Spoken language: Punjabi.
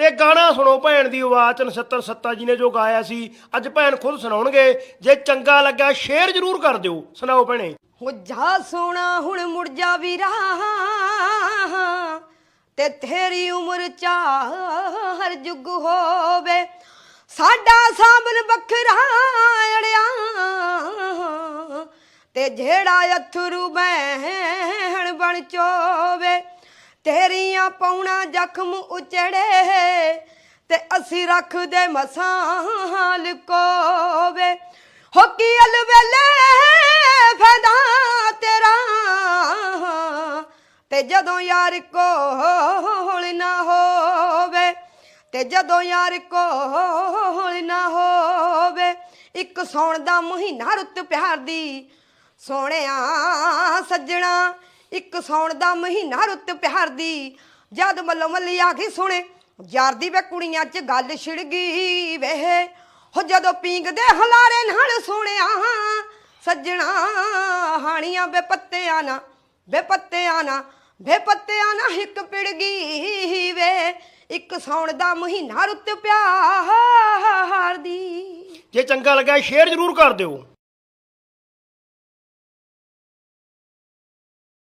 ਤੇ ਗਾਣਾ ਸੁਣੋ ਭੈਣ ਦੀ ਆਵਾਜ਼ ਚ ਨਛੱਤਰ ਸੱਤਾ ਜੀ ਨੇ ਜੋ ਗਾਇਆ ਸੀ। ਅੱਜ ਭੈਣ ਖੁਦ ਸੁਣਾਉਣਗੇ। ਜੇ ਚੰਗਾ ਲੱਗਾ ਸ਼ੇਅਰ ਜ਼ਰੂਰ ਕਰ ਦਿਓ। ਸੁਣਾਓ ਭੈਣੇ। ਹੋ ਜਾ ਸੋਣਾ ਹੁਣ ਮੁੜ ਜਾ ਵੀਰਾ। ਤੇ ਤੇਰੀ ਉਮਰ ਚਾਰ ਜੁਗ ਹੋਵੇ। ਸਾਡਾ ਸਾਂਭਲ ਵੱਖਰਾ ਅੜਿਆ। ਤੇ ਜਿਹੜਾ ਅਥਰੂ ਬਹਿਣ ਬਣ ਚੋਵੇ। ਤੇਰੀਆਂ ਪੌਣਾ ਜ਼ਖਮ ਉਚੜੇ ਤੇ ਅਸੀਂ ਰੱਖਦੇ ਮਸਾਂ ਲੁਕੋਵੇ ਹੋ ਕੀ ਅਲਵੇਲੇ ਫਦਾ ਤੇਰਾ? ਤੇ ਜਦੋਂ ਯਾਰ ਕੋਲ ਨਾ ਹੋਵੇ, ਤੇ ਜਦੋਂ ਯਾਰ ਕੋਲ ਨਾ ਹੋਵੇ, ਇੱਕ ਸੌਣ ਦਾ ਮਹੀਨਾ ਰੁੱਤ ਪਿਆਰ ਦੀ ਸੋਹਣਿਆ ਸੱਜਣਾ ਇੱਕ ਸੌਣ ਦਾ ਮਹੀਨਾ ਰੁੱਤ ਪਿਆਰ ਦੀ ਜਦ ਮੱਲੋ ਮੱਲੀ ਆ ਗਈ ਸੁਣੇ ਯਾਰ ਦੀ ਵੇ ਕੁੜੀਆਂ 'ਚ ਗੱਲ ਛਿੜ ਗਈ ਵੇ। ਹੋ ਜਦੋਂ ਪੀਂਗਦੇ ਹਲਾਰੇ ਨਾਲ ਸੋਹਣਿਆ ਸੱਜਣਾ, ਹਾਣੀਆਂ ਬੇ ਪੱਤਿਆਂ ਨਾ ਬੇ ਪੱਤਿਆਂ ਨਾ ਬੇ ਪੱਤਿਆਂ ਨਾ ਹਿੱਕ ਪਿੜ ਗਈ ਵੇ। ਇੱਕ ਸੌਣ ਦਾ ਮਹੀਨਾ ਰੁੱਤ ਪਿਆਰ ਦੀ ਜੇ ਚੰਗਾ ਲੱਗਾ ਸ਼ੇਅਰ ਜ਼ਰੂਰ ਕਰ ਦਿਓ।